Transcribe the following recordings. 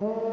Thank you.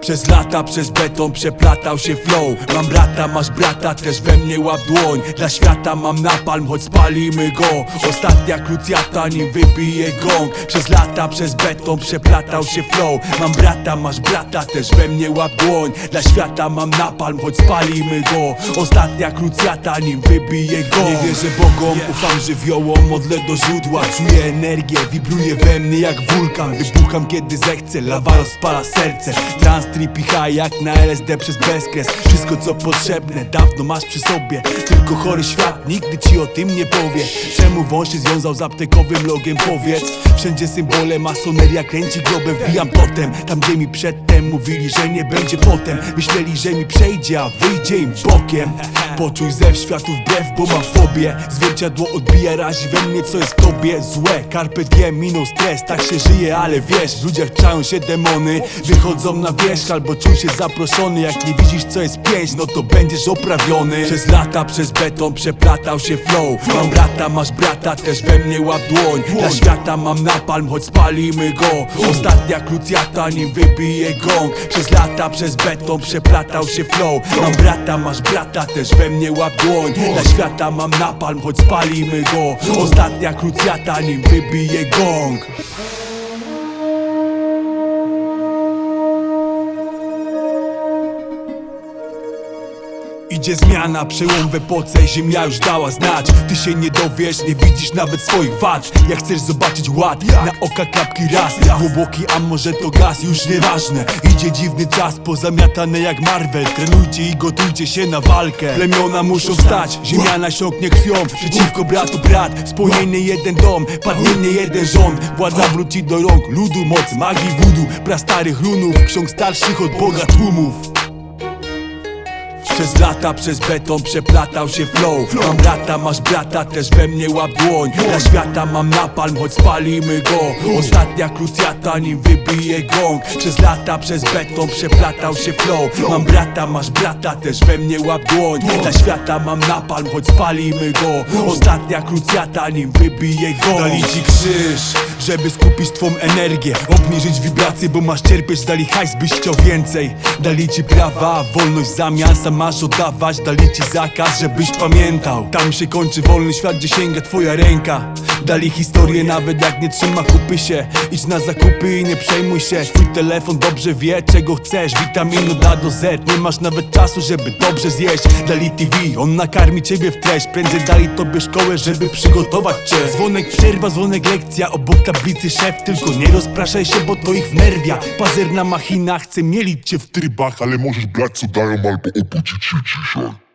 Przez lata, przez beton przeplatał się flow. Mam brata, masz brata, też we mnie łap dłoń. Dla świata mam napalm, choć spalimy go. Ostatnia krucjata, nim wybije gong. Przez lata, przez beton przeplatał się flow. Mam brata, masz brata, też we mnie łap dłoń. Dla świata mam napalm, choć spalimy go. Ostatnia krucjata, nim wybije gong. Nie wierzę Bogom, ufam żywiołom, modlę do źródła Czuję energię, wibruje we mnie jak wulkan. Wybucham kiedy zechcę, lawa rozpala serce. Trans trippy high jak na LSD przez bezkres. Wszystko co potrzebne, dawno masz przy sobie. Tylko chory świat nigdy ci o tym nie powie. Czemu wąż się związał z aptekowym logiem, powiedz? Wszędzie symbole, masoneria kręci globę Wbijam totem, tam gdzie mi przedtem mówili, że nie będzie potem. Myśleli, że mi przejdzie, a wyjdzie im bokiem. Poczuj zew światów wbrew, bo mam fobię. Zwierciadło odbija, razi we mnie, co jest tobie złe. Carpe diem, minął stres, tak się żyje, ale wiesz W ludziach czają się demony, wychodzą na wierzch Albo czuj się zaproszony, jak nie widzisz, co jest pięć No to będziesz oprawiony. Przez lata, przez beton przeplatał się flow. Mam brata, masz brata, też we mnie łap dłoń. Dla świata mam napalm, choć spalimy go. Ostatnia krucjata, nim wybije gong. Przez lata, przez beton przeplatał się flow. Mam brata, masz brata, też we mnie łap dłoń. Dla świata mam napalm, choć spalimy go. Ostatnia krucjata, nim wybije gong Idzie zmiana, przełom w epoce, ziemia już dała znać. Ty się nie dowiesz, nie widzisz nawet swoich wad. Jak chcesz zobaczyć ład, na oka klapki raz. Głęboki, a może to gaz, już nieważne. Idzie dziwny czas, pozamiatane jak Marvel. Trenujcie i gotujcie się na walkę. Plemiona muszą wstać, ziemia nasiąknie krwią. Przeciwko bratu brat, spełnienie jeden dom Padnienie jeden rząd, władza wróci do rąk Ludu, moc, magii, wudu, prastarych runów Ksiąg starszych od Boga tłumów przez lata, przez beton przeplatał się flow. Mam brata, masz brata, też we mnie łap dłoń. Dla świata mam napalm, choć spalimy go. Ostatnia krucjata, nim wybije gong. Przez lata, przez beton przeplatał się flow. Mam brata, masz brata, też we mnie łap dłoń. Dla świata mam napalm, choć spalimy go. Ostatnia krucjata, nim wybije gong. Dali ci krzyż, żeby skupić twą energię. Obniżyć wibracje, bo masz cierpieć Dali hajs, byś chciał więcej. Dali ci prawa, wolność w zamian Sam masz oddawać, dali ci zakaz, żebyś pamiętał. Tam się kończy wolny świat, gdzie sięga twoja ręka. Dali historię, nawet jak nie trzyma kupy się. Idź na zakupy i nie przejmuj się. Twój telefon dobrze wie, czego chcesz. Witaminu da do Z, nie masz nawet czasu, żeby dobrze zjeść. Dali TV, on nakarmi ciebie w treść. Prędzej dali tobie szkołę, żeby przygotować cię. Dzwonek przerwa, dzwonek lekcja. Obok tablicy szef, tylko nie rozpraszaj się, bo to ich wnerwia. Pazerna machina chce mielić cię w trybach ale możesz brać co dają albo obudzić się dzisiaj.